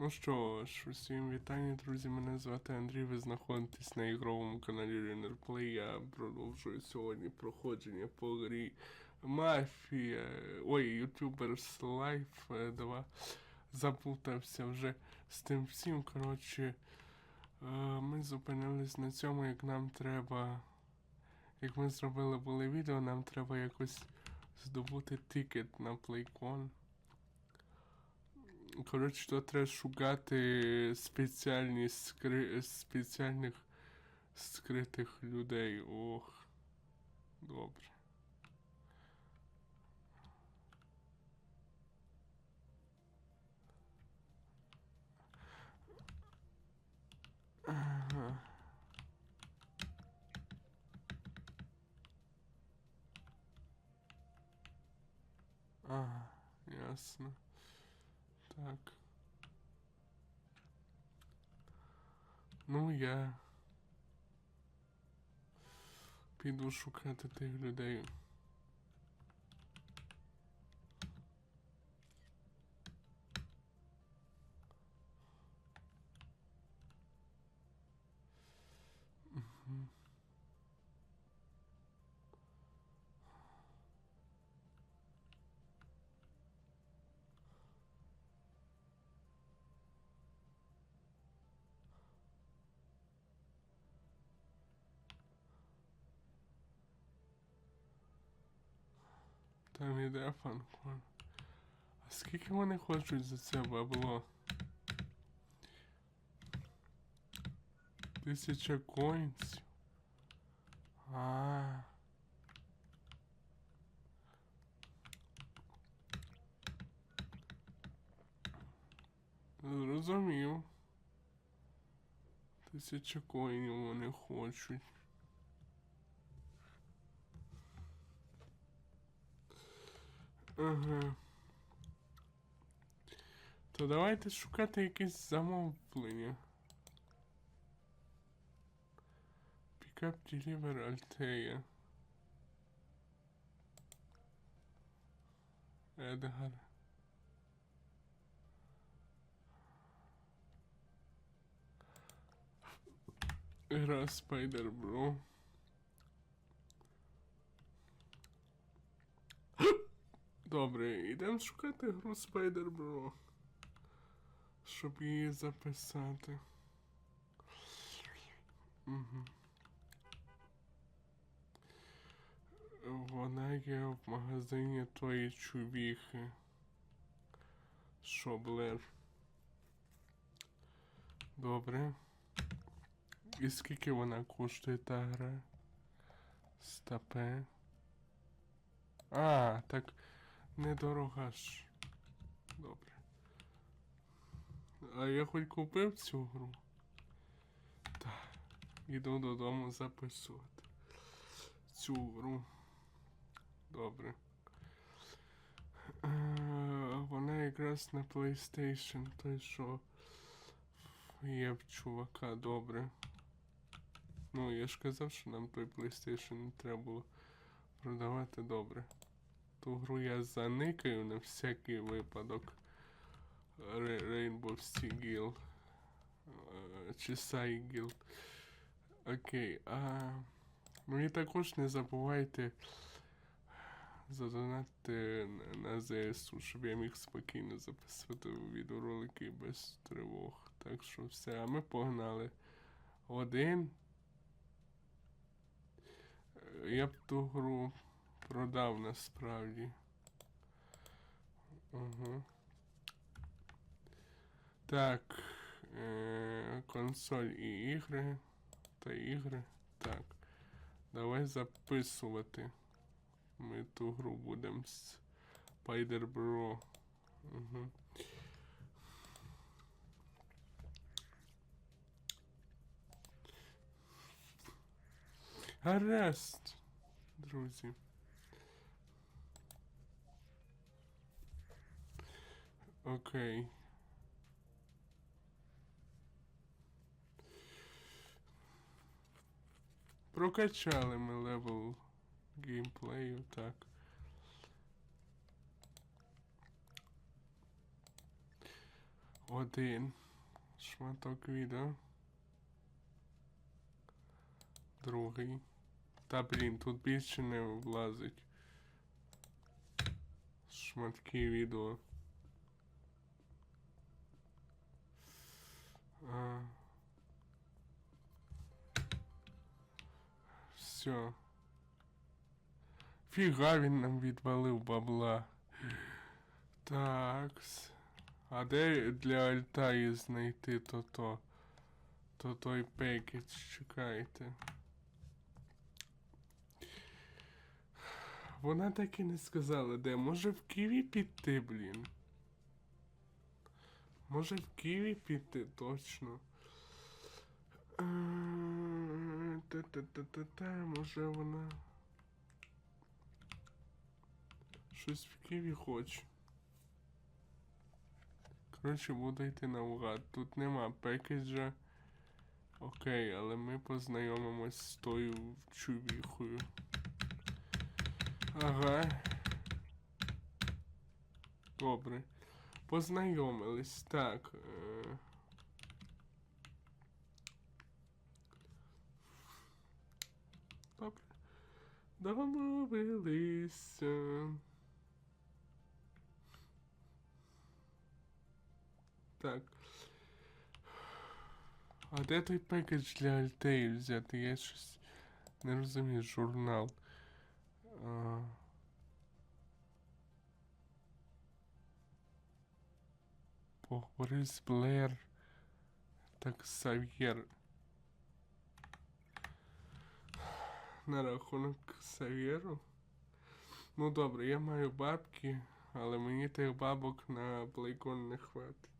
Ну що ж, усім вітання, друзі. Мене звати Андрій. Ви знаходитесь на ігровому каналі RennerPlay. Я продовжую сьогодні проходження по грі Мафія. Ой, YouTubers Life 2. Заплутався вже з тим всім. Коротше, е, ми зупинились на цьому, як нам треба. Як ми зробили були відео, нам треба якось здобути тикет на PlayCon. Коротше, то треба шукати спеціальні скри... спеціальних скритих людей. Ох. Добре. Ага. Ага, ясно. Так. Ну, я піду шукати тих людей. Там іде фанкон. А скільки вони хочуть за це бабло? Тисяча коїнсів. А. Зрозумів. Тисяча коїнів вони хочуть. Ага. То давайте шукати якесь замовлення. Pick up deliver Altea. Едгар. Гра Spider Bro. Добре, йдемо шукати гру Spider Bro. Щоб її записати. Угу. Вона є в магазині тої чувіхи. Шоблер. Добре. І скільки вона коштує та гра? Стапе. А, так недорога ж. Добре. А я хоч купив цю гру. Так. Іду додому записувати. Цю гру. Добре. Е, Вона якраз на PlayStation, той що є в чувака, добре. Ну, я ж казав, що нам той PlayStation не треба було продавати добре. Ту гру я заникаю на всякий випадок. Rainbow Sigil. Е, Чи Guild. Окей, а. Ну і також не забувайте задонати на- на ЗСУ, щоб я міг спокійно записувати відеоролики без тривог. Так що все, а ми погнали. Один. Е, Я б ту гру продав насправді. Угу. Так. Е, консоль і ігри. Та ігри. Так. Давай записувати. Ми ту гру будемо з Spider Bro. Угу. Гаразд, друзі. Окей. Прокачали ми левел геймплею, так. Один. Шматок відео. Другий. Та блін, тут більше не влазить. Шматки відео. Все. Фіга він нам відвалив бабла. Такс. А де для Альтаї знайти то-то? То той пекет, чекайте. Вона так і не сказала, де. Може в Києві піти, блін. Може в Києві піти, точно. Е, Та-та-та-та-та, може вона. Щось в Києві хоче. Коротше, буду йти наугад. Тут нема пекеджа. Окей, але ми познайомимось з тою чувіхою. Ага. Добре. Познайомились. Так. Добре. Домовилися. Так. А де той пекедж для Альтеї взяти? Я щось не розумію, журнал. А... Поговори з Блер. Так, Сав'єр. На рахунок Сав'єру? Ну добре, я маю бабки, але мені тих бабок на плейкон не хватить.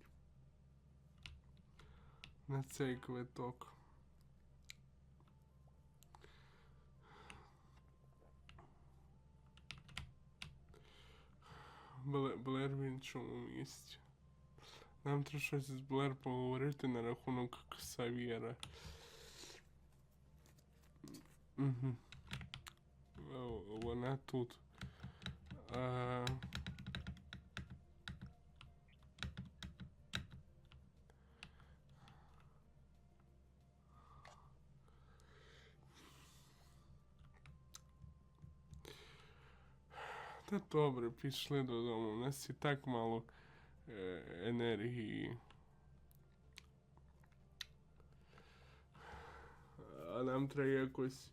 На цей квиток. Бле- Блер в іншому місці. Нам треба щось з Блер поговорити на рахунок Ксав'єра. Угу. Вона тут. А... Та добре, пішли додому. У нас і так мало енергії. А нам треба якось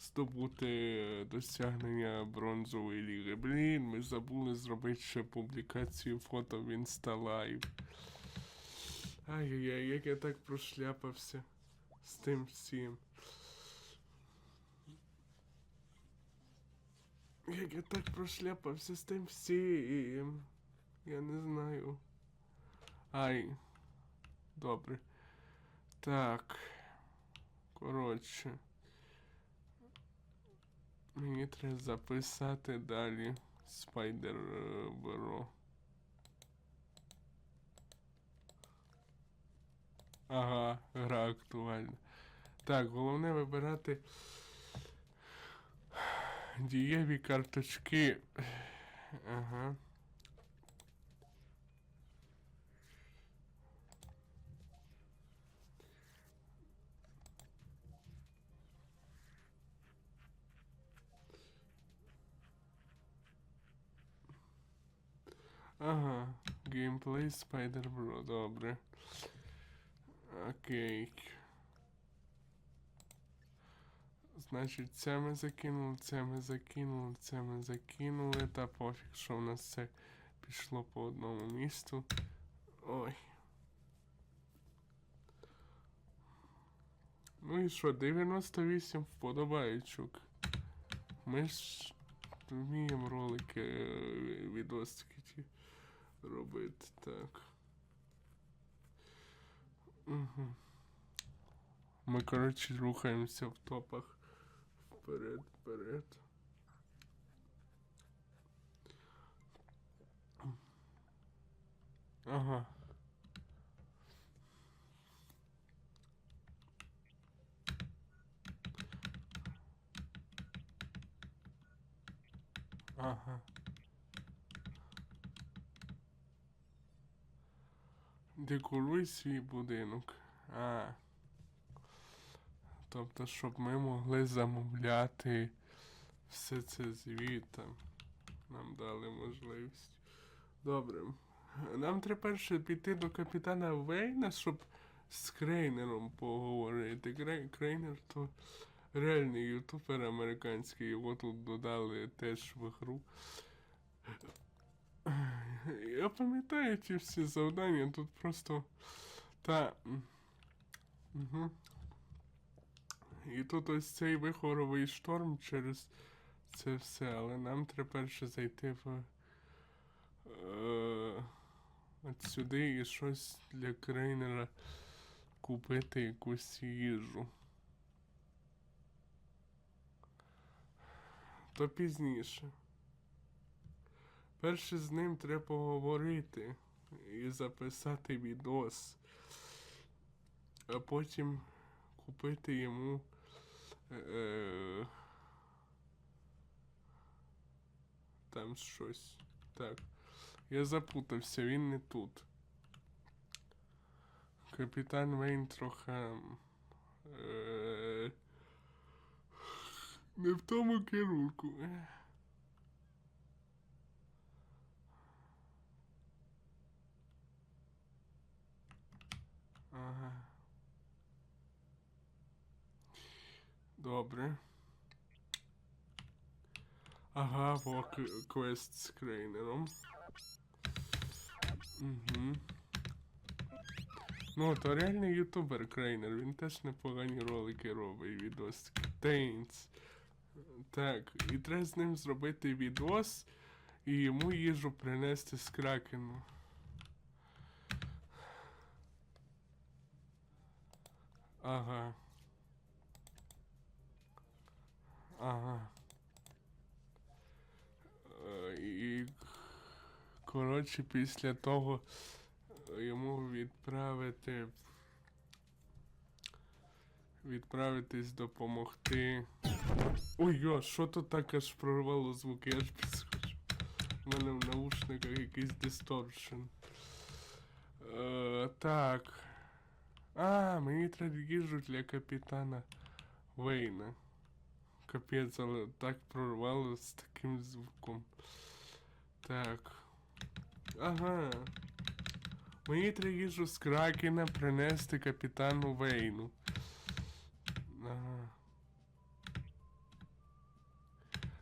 здобути е, досягнення бронзової ліги. Блін, ми забули зробити ще публікацію фото в Інсталайв. Ай-яй-яй, як я так прошляпався з тим всім. Як я так прошляпався з тим всім. Я не знаю. Ай. Добре. Так. Коротше. Мені треба записати далі Спайдер. Ага, гра актуальна. Так, головне вибирати дієві карточки. Ага. Ага, геймплей Spider Bro, добре. Окей. Значить, це ми закинули, це ми закинули, це ми закинули. Та пофіг, що в нас все пішло по одному місту. Ой. Ну і що, 98 вподобайчук. Ми ж вміємо ролики, е, відосики ті робити, так. Угу. Ми, коротше, рухаємося в топах вперед, вперед. Ага. Ага. Декоруй свій будинок. А. Тобто, щоб ми могли замовляти все це звітом. Нам дали можливість. Добре. Нам треба перше піти до капітана Вейна, щоб з Крейнером поговорити. Крей- Крейнер то реальний ютубер американський, його тут додали теж в гру. Я пам'ятаю ті всі завдання, тут просто та. Угу. І тут ось цей вихоровий шторм через це все, але нам треба перше зайти в. Е, от сюди і щось для крейнера купити якусь їжу. То пізніше. Перше з ним треба поговорити і записати відос, а потім купити йому. Е, там щось. Так. Я запутався, він не тут. Капітан Вейн трохи. Е, не в тому керунку. Ага. Добре. Ага, во квест з крейнером. Угу. Ну, то реальний ютубер крейнер, він теж непогані ролики робить, відос. Тейнс. Так, і треба з ним зробити відос і йому їжу принести з кракену. Ага. Ага. Е, І коротше, після того йому відправити. Відправитись допомогти. Ой, йо, що тут так аж прорвало звук, я ж підскочу. У мене в наушниках якийсь дисторшн. Е, так. А, мені треба їжу для капітана Вейна. Капець, але так прорвало з таким звуком. Так. Ага. Мені треба їжу з Кракена принести капітану Вейну. Ага.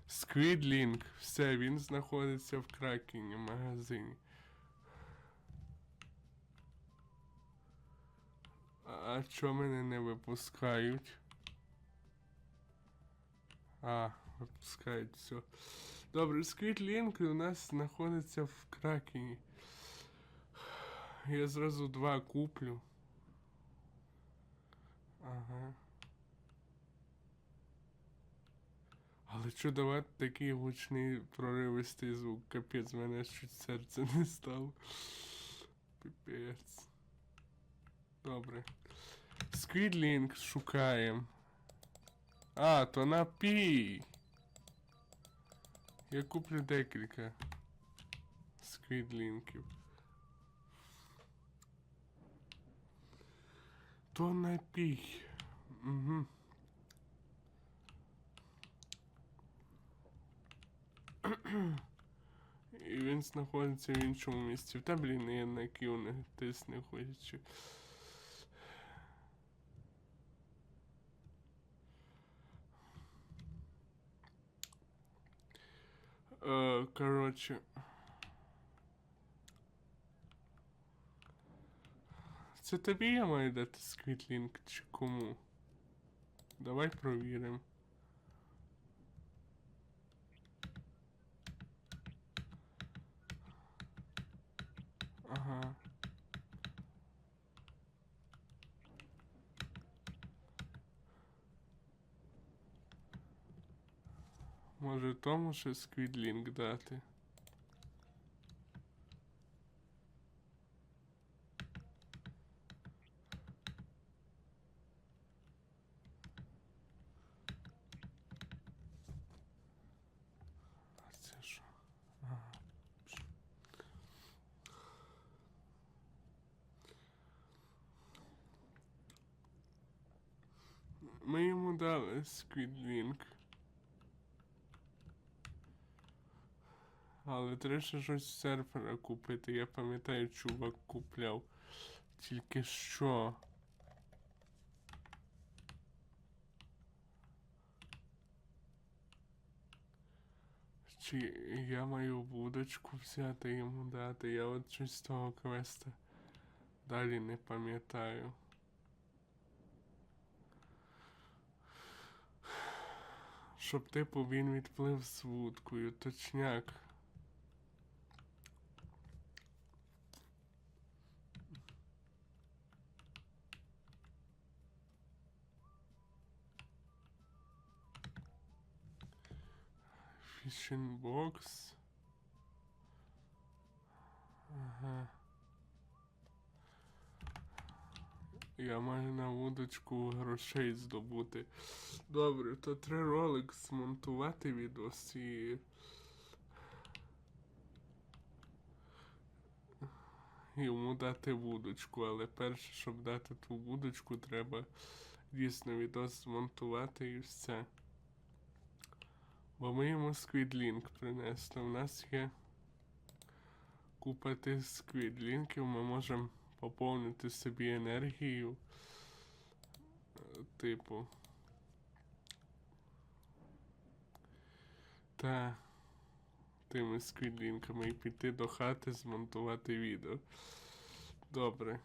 Сквідлінг. Все, він знаходиться в Кракені магазині. А чого мене не випускають? А, випускають все. Добре, Сквітлінг у нас знаходиться в Кракені. Я зразу два куплю. Ага. Але що давати такий гучний проривистий звук? Капець, мене чуть серце не стало. Піпець. Добре. Сквідлінг шукаємо. А, то напій. Я куплю декілька сквідлінків. То напій. Угу. І він знаходиться в іншому місці. Та блін, я на Q не тисне хочу. Е, коротше. Це тобі я маю дати сквітлінг чи кому? Давай провіримо. Ага. Може тому ще сквідлінг дати. Ми йому дали сквідлінг. Але треба ще щось з серфера купити. Я пам'ятаю, чувак купляв. Тільки що. Чи я маю вудочку взяти йому дати? Я от щось з того квеста далі не пам'ятаю. Щоб типу він відплив з вудкою, точняк. Fishing box. Ага. Я маю на вудочку грошей здобути. Добре, то треба ролик змонтувати відос і. Йому дати вудочку, але перше, щоб дати ту вудочку, треба дійсно відос змонтувати і все. Бо ми йому сквідлінк принесли. У нас є купа тих сквідлінків, ми можемо поповнити собі енергію. Типу. Та тими сквідлінками і піти до хати, змонтувати відео. Добре.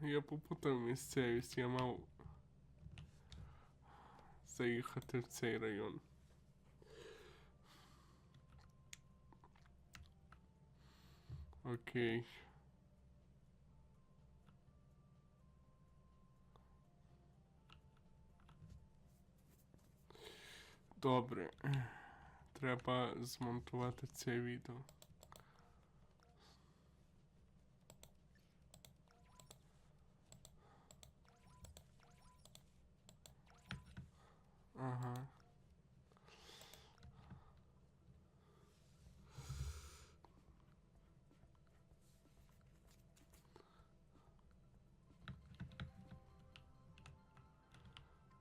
Я попутав місцевість, я мав заїхати в цей район. Окей. Добре. Треба змонтувати це відео. Ага.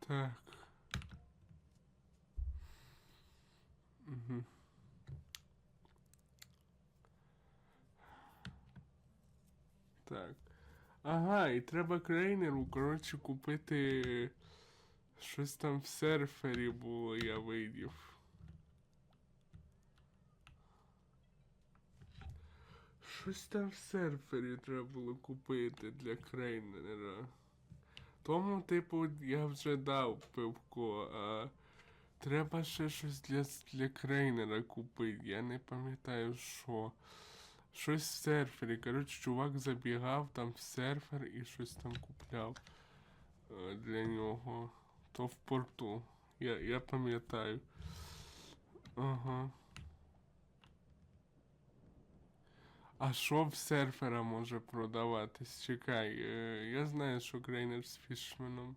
Так. Угу. Так. Ага, і треба крейнеру, коротше, купити щось там в серфері було, я видів. Щось там в серфері треба було купити для крейнера. Тому, типу, я вже дав пивко, а треба ще щось для, для крейнера купити. Я не пам'ятаю що. Щось в серфері. Коротше, чувак забігав там в серфер і щось там купляв е, для нього. То в порту. Я, я пам'ятаю. Ага. А що в серфера може продаватись? Чекай, е, я знаю, що крейнер з фішменом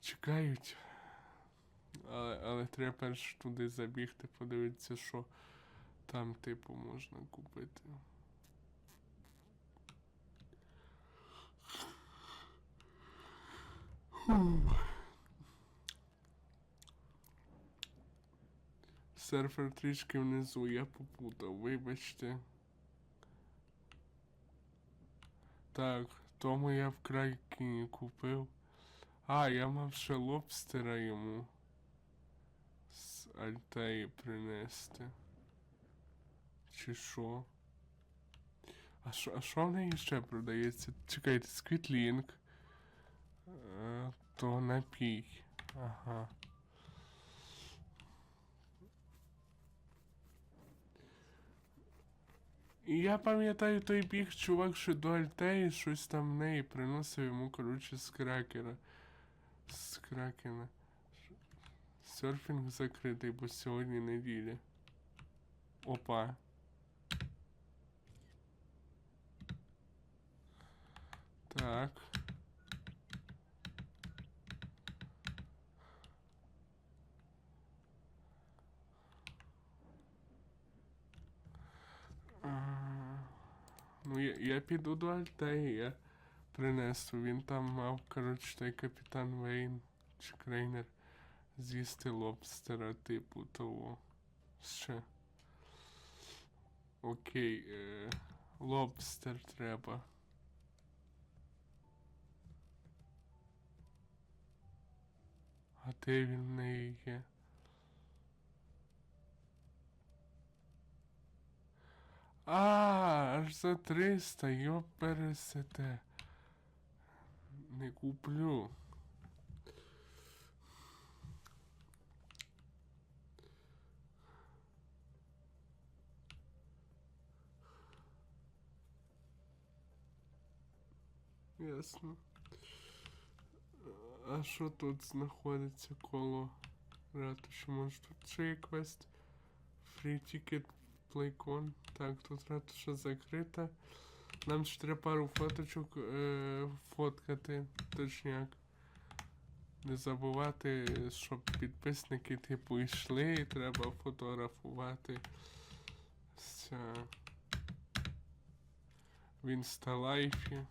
чекають. Але, але треба перш туди забігти, подивитися, що там, типу, можна купити. Серфер трішки внизу, я попутав, вибачте. Так, тому я в крайкіні купив. А, я мав ще лобстера йому з Альтеї принести. Чи що? А що, а що в неї ще продається? Чекайте, сквітлінг. Е, то напій. Ага. Я пам'ятаю той біг чувак, що до Альтеї щось там в неї приносив йому, коротше, з кракера. З кракена. Серфінг закритий, бо сьогодні неділя. Опа. Так. А, Ну, я, я піду до Альтеї. Принесу. Він там мав, коротше, той капітан Вейн чи Крейнер з'їсти лобстера, типу того. Ще. Окей, е, лобстер треба. А де він в неї є? А, аж за 300, йоп пересете. Не куплю. Ясно. А що тут знаходиться коло ратуші? Може тут ще є квест? Free ticket PlayCon. Так, тут ратуша закрита. Нам ще треба пару фоточок е, фоткати, точняк. Не забувати, щоб підписники типу йшли і треба фотографувати. Ся. В інсталайфі.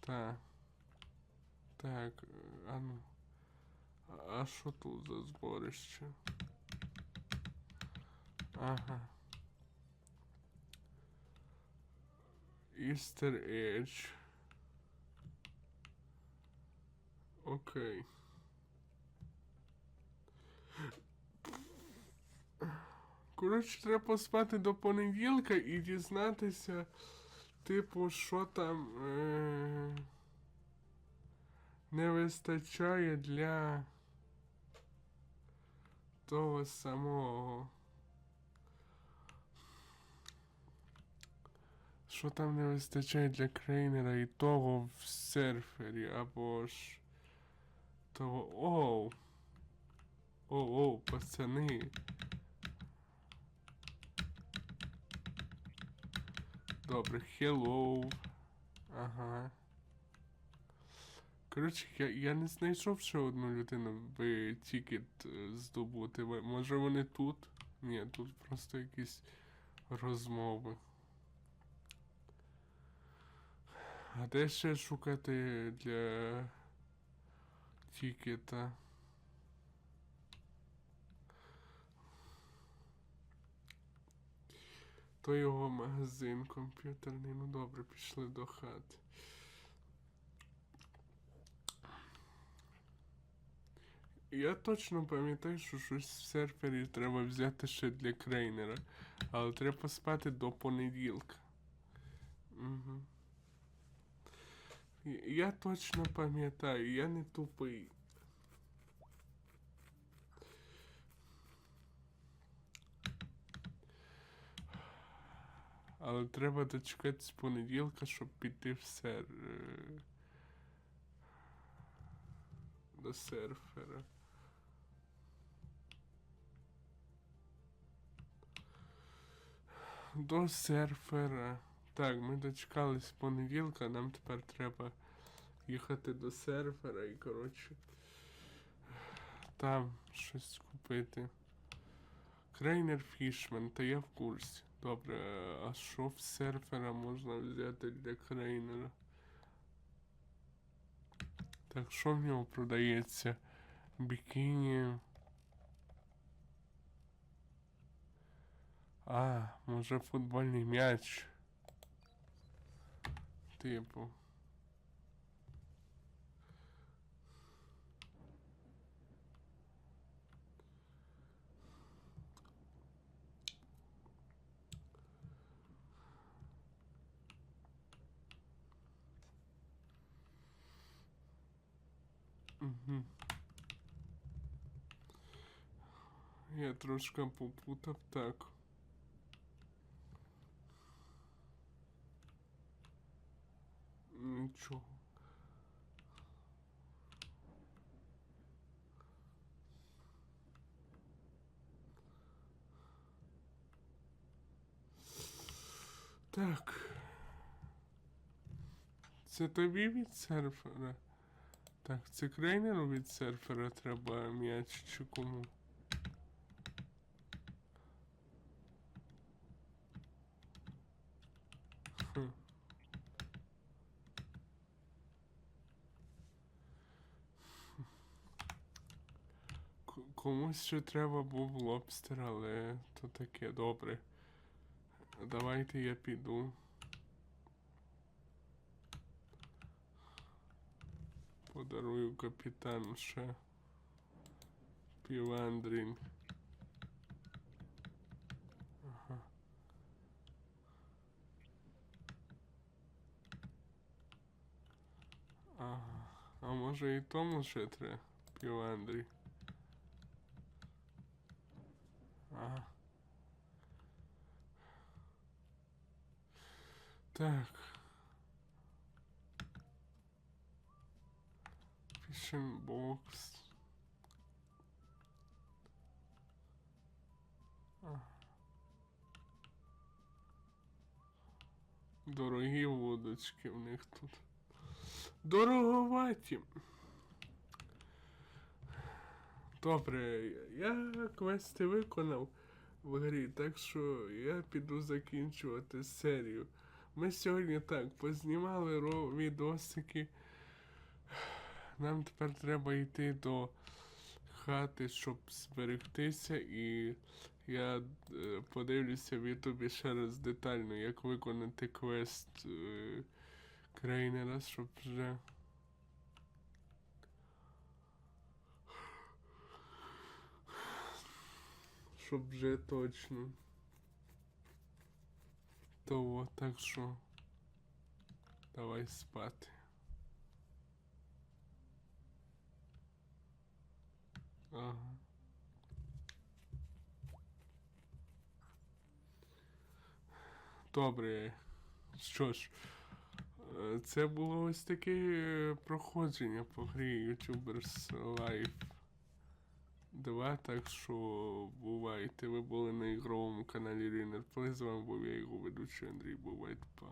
Так. Так, е, а ну. А що тут за зборище? Ага. Easter Edge. Окей. Коротше, треба поспати до понеділка і дізнатися, типу, що там е- не вистачає для того самого. Що там не вистачає для крейнера і того в серфері, або ж того. Оу. Оу, оу, пацани. Добре, hello. Ага. Коротше, я, я не знайшов ще одну людину в тікет здобути. Може вони тут? Ні, тут просто якісь розмови. А де ще шукати для тікета? То його магазин комп'ютерний. Ну добре, пішли до хати. Я точно пам'ятаю, що щось в серфері треба взяти ще для крейнера. Але треба поспати до понеділка. Угу. Я точно пам'ятаю, я не тупий. Але треба дочекатись понеділка, щоб піти в сер... е, до серфера. До серфера. Так, ми дочекались понеділка, нам тепер треба їхати до серфера і, коротше, там щось купити. Крейнер Фішмен, та я в курсі. Добре, а що в серфера можна взяти для крейнера? Так, що в нього продається? Бікіні. А, може футбольний м'яч. Типу. Угу. Я трошки попутав так. Нічого. Так. Це тобі від серфера? Так, це крейнеру від серфера треба м'яч чи кому? Комусь ще треба був лобстер, але то таке добре. Давайте я піду. Подарую капітану ще півандрінг. Ага. Ага. А може і тому ще треба півандрі. Ага. Так. Box. Ага. Дорогі вудочки в них тут. Дороговаті. Добре, я квести виконав в грі, так що я піду закінчувати серію. Ми сьогодні так познімали відосики. Нам тепер треба йти до хати, щоб зберегтися, і я е, подивлюся в Ютубі ще раз детально, як виконати квест е, Крейнера, щоб вже. Щоб вже точно. Того, так що. Давай спати. Ага. Добре. Що ж, е, це було ось таке е, проходження по грі YouTubers Live 2, так що бувайте. Ви були на ігровому каналі Рінер Плей. З вами був я його ведучий Андрій. Бувайте, па.